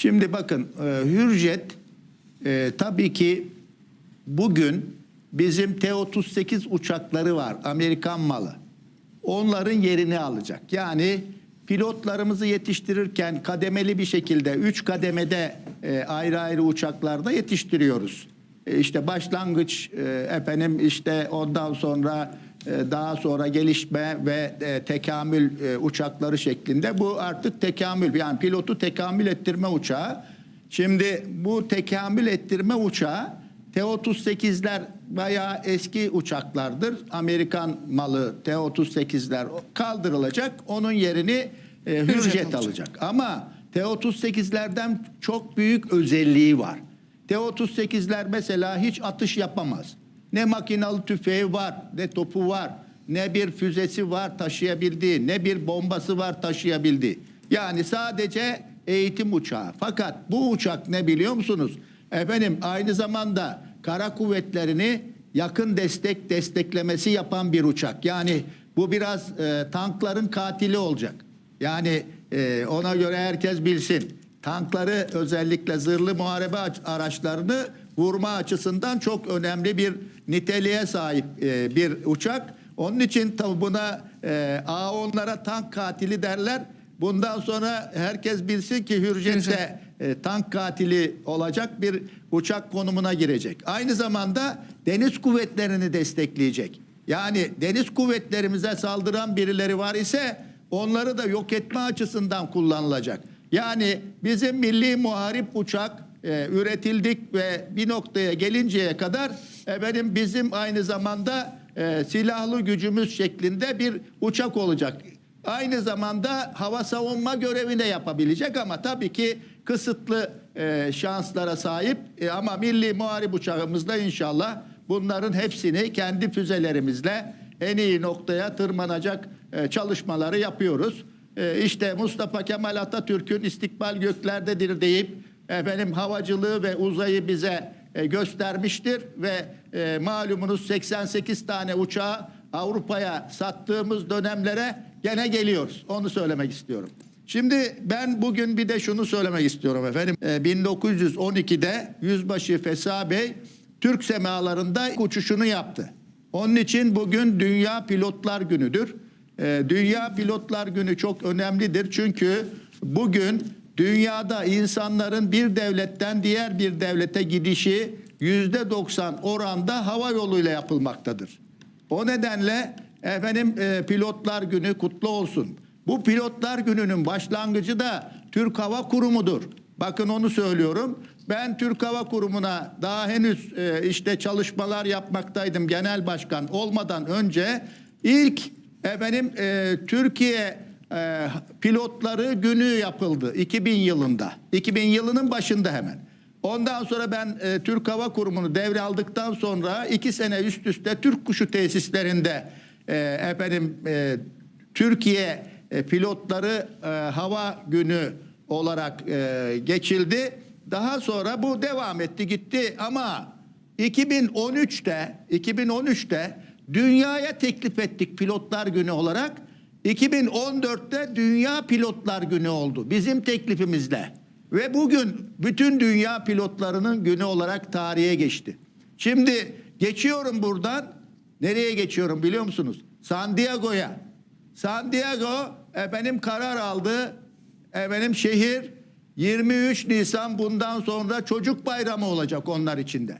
Şimdi bakın e, Hürjet e, tabii ki bugün bizim T-38 uçakları var Amerikan malı. Onların yerini alacak. Yani pilotlarımızı yetiştirirken kademeli bir şekilde 3 kademede e, ayrı ayrı uçaklarda yetiştiriyoruz. E, işte başlangıç e, efendim işte ondan sonra daha sonra gelişme ve e, tekamül e, uçakları şeklinde bu artık tekamül yani pilotu tekamül ettirme uçağı. Şimdi bu tekamül ettirme uçağı T-38'ler bayağı eski uçaklardır. Amerikan malı T-38'ler kaldırılacak. Onun yerini e, Hürjet alacak. Ama T-38'lerden çok büyük özelliği var. T-38'ler mesela hiç atış yapamaz. Ne makinalı tüfeği var, ne topu var, ne bir füzesi var taşıyabildiği, ne bir bombası var taşıyabildiği. Yani sadece eğitim uçağı. Fakat bu uçak ne biliyor musunuz? Efendim aynı zamanda kara kuvvetlerini yakın destek desteklemesi yapan bir uçak. Yani bu biraz e, tankların katili olacak. Yani e, ona göre herkes bilsin. Tankları özellikle zırhlı muharebe aç- araçlarını vurma açısından çok önemli bir niteliğe sahip e, bir uçak. Onun için tabi buna e, A-10'lara tank katili derler. Bundan sonra herkes bilsin ki Hürjet'te e, tank katili olacak bir uçak konumuna girecek. Aynı zamanda deniz kuvvetlerini destekleyecek. Yani deniz kuvvetlerimize saldıran birileri var ise onları da yok etme açısından kullanılacak. Yani bizim milli muharip uçak e, üretildik ve bir noktaya gelinceye kadar efendim bizim aynı zamanda e, silahlı gücümüz şeklinde bir uçak olacak. Aynı zamanda hava savunma görevini de yapabilecek ama tabii ki kısıtlı e, şanslara sahip E, ama milli muharip uçağımızda inşallah bunların hepsini kendi füzelerimizle en iyi noktaya tırmanacak e, çalışmaları yapıyoruz. E, işte Mustafa Kemal Atatürk'ün istikbal göklerdedir deyip efendim havacılığı ve uzayı bize e, göstermiştir ve e, malumunuz 88 tane uçağı Avrupa'ya sattığımız dönemlere gene geliyoruz. Onu söylemek istiyorum. Şimdi ben bugün bir de şunu söylemek istiyorum efendim. E, 1912'de Yüzbaşı Fesa Bey Türk semalarında uçuşunu yaptı. Onun için bugün Dünya Pilotlar Günü'dür. Dünya Pilotlar Günü çok önemlidir çünkü bugün dünyada insanların bir devletten diğer bir devlete gidişi yüzde 90 oranda hava yoluyla yapılmaktadır. O nedenle efendim e, Pilotlar Günü kutlu olsun. Bu Pilotlar Günü'nün başlangıcı da Türk Hava Kurumu'dur. Bakın onu söylüyorum. Ben Türk Hava Kurumu'na daha henüz e, işte çalışmalar yapmaktaydım genel başkan olmadan önce ilk efendim e, Türkiye e, pilotları günü yapıldı 2000 yılında. 2000 yılının başında hemen. Ondan sonra ben e, Türk Hava Kurumu'nu devraldıktan sonra iki sene üst üste Türk Kuşu tesislerinde e, efendim e, Türkiye e, pilotları e, hava günü olarak e, geçildi. Daha sonra bu devam etti gitti ama 2013'te 2013'te dünyaya teklif ettik pilotlar günü olarak. 2014'te dünya pilotlar günü oldu bizim teklifimizle. Ve bugün bütün dünya pilotlarının günü olarak tarihe geçti. Şimdi geçiyorum buradan. Nereye geçiyorum biliyor musunuz? San Diego'ya. San Diego efendim karar aldı. Efendim şehir 23 Nisan bundan sonra çocuk bayramı olacak onlar içinde.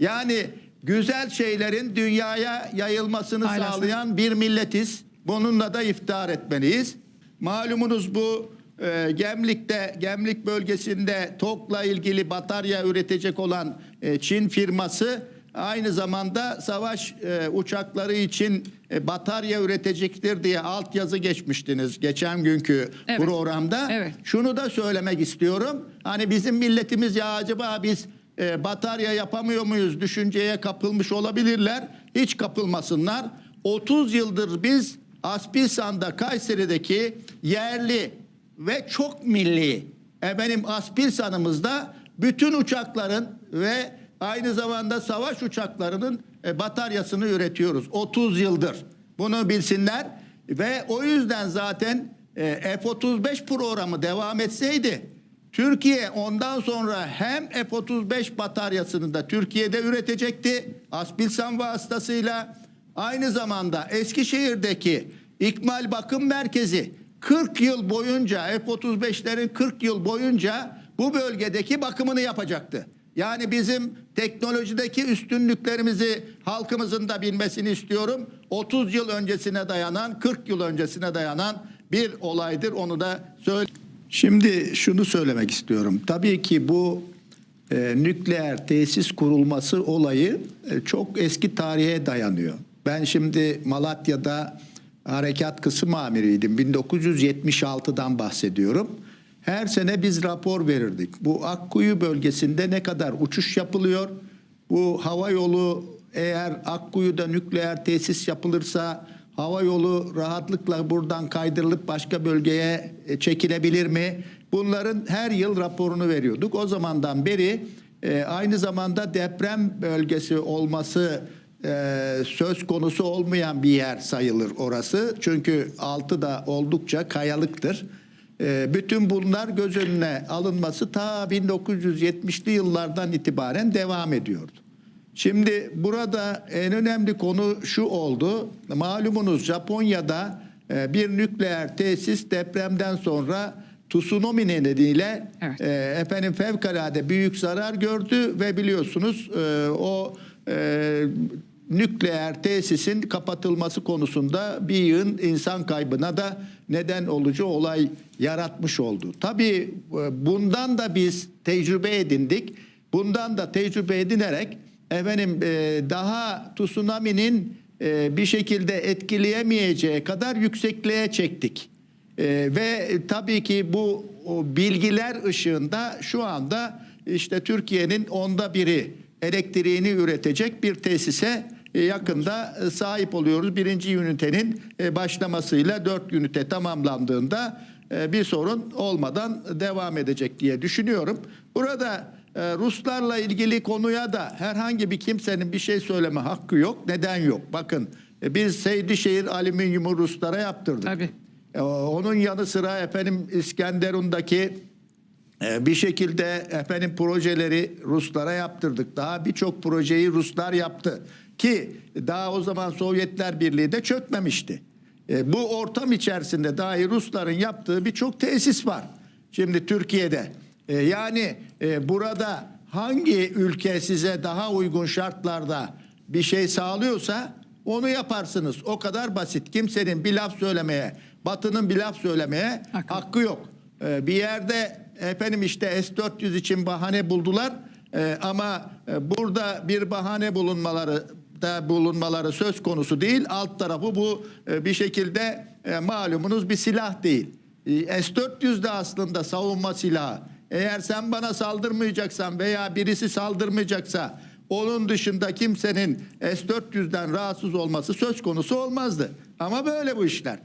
Yani güzel şeylerin dünyaya yayılmasını Paylaşım. sağlayan bir milletiz. Bununla da iftihar etmeliyiz. Malumunuz bu e, Gemlik'te, Gemlik bölgesinde TOK'la ilgili batarya üretecek olan e, Çin firması aynı zamanda savaş e, uçakları için e, batarya üretecektir diye altyazı geçmiştiniz geçen günkü Evet. programda. Evet. Şunu da söylemek istiyorum. Hani bizim milletimiz ya acaba biz e, batarya yapamıyor muyuz düşünceye kapılmış olabilirler. Hiç kapılmasınlar. 30 yıldır biz Aspilsan'da Kayseri'deki yerli ve çok milli efendim Aspilsan'ımızda bütün uçakların ve aynı zamanda savaş uçaklarının e, bataryasını üretiyoruz 30 yıldır. Bunu bilsinler ve o yüzden zaten e, F-35 programı devam etseydi Türkiye ondan sonra hem F-35 bataryasını da Türkiye'de üretecekti. Aspilsan vasıtasıyla aynı zamanda Eskişehir'deki İkmal Bakım Merkezi 40 yıl boyunca F-35'lerin 40 yıl boyunca bu bölgedeki bakımını yapacaktı. Yani bizim teknolojideki üstünlüklerimizi halkımızın da bilmesini istiyorum. 30 yıl öncesine dayanan, 40 yıl öncesine dayanan bir olaydır. Onu da söyle. Şimdi şunu söylemek istiyorum. Tabii ki bu e, nükleer tesis kurulması olayı e, çok eski tarihe dayanıyor. Ben şimdi Malatya'da harekat kısım amiriydim. 1976'dan bahsediyorum. Her sene biz rapor verirdik. Bu Akkuyu bölgesinde ne kadar uçuş yapılıyor? Bu hava yolu eğer Akkuyu'da nükleer tesis yapılırsa hava yolu rahatlıkla buradan kaydırılıp başka bölgeye e, çekilebilir mi? Bunların her yıl raporunu veriyorduk. O zamandan beri e, aynı zamanda deprem bölgesi olması e, söz konusu olmayan bir yer sayılır orası. Çünkü altı da oldukça kayalıktır. E, bütün bunlar göz önüne alınması ta 1970'li yıllardan itibaren devam ediyordu. Şimdi burada en önemli konu şu oldu. Malumunuz Japonya'da e, bir nükleer tesis depremden sonra tsunami nedeniyle Evet. e, efendim fevkalade büyük zarar gördü ve biliyorsunuz e, o e, nükleer tesisin kapatılması konusunda bir yığın insan kaybına da neden olucu olay yaratmış oldu. Tabii e, bundan da biz tecrübe edindik. Bundan da tecrübe edinerek efendim e, daha tsunami'nin e, bir şekilde etkileyemeyeceği kadar yüksekliğe çektik. Ve tabii ki bu bilgiler ışığında şu anda işte Türkiye'nin onda biri elektriğini üretecek bir tesise e, yakında e, sahip oluyoruz. Birinci ünitenin e, başlamasıyla dört ünite tamamlandığında bir sorun olmadan devam edecek diye düşünüyorum. Burada Ruslarla ilgili konuya da herhangi bir kimsenin bir şey söyleme hakkı yok. Neden yok? Bakın biz Seydişehir alüminyumu Ruslara yaptırdık. Tabii. Onun yanı sıra efendim İskenderun'daki bir şekilde efendim projeleri Ruslara yaptırdık. Daha birçok projeyi Ruslar yaptı ki daha o zaman Sovyetler Birliği de çökmemişti. E, Bu ortam içerisinde dahi Rusların yaptığı birçok tesis var. Şimdi Türkiye'de E, yani e, burada hangi ülke size daha uygun şartlarda bir şey sağlıyorsa onu yaparsınız. O kadar basit. Kimsenin bir laf söylemeye, Batı'nın bir laf söylemeye Hakkı. hakkı yok. Ee, bir yerde efendim işte S-400 için bahane buldular Ee, ama e, burada bir bahane bulunmaları da bulunmaları söz konusu değil. Alt tarafı bu e, bir şekilde e, malumunuz bir silah değil. E, S-400 de aslında savunma silahı. Eğer sen bana saldırmayacaksan veya birisi saldırmayacaksa onun dışında kimsenin S-400'den rahatsız olması söz konusu olmazdı. Ama böyle bu işler.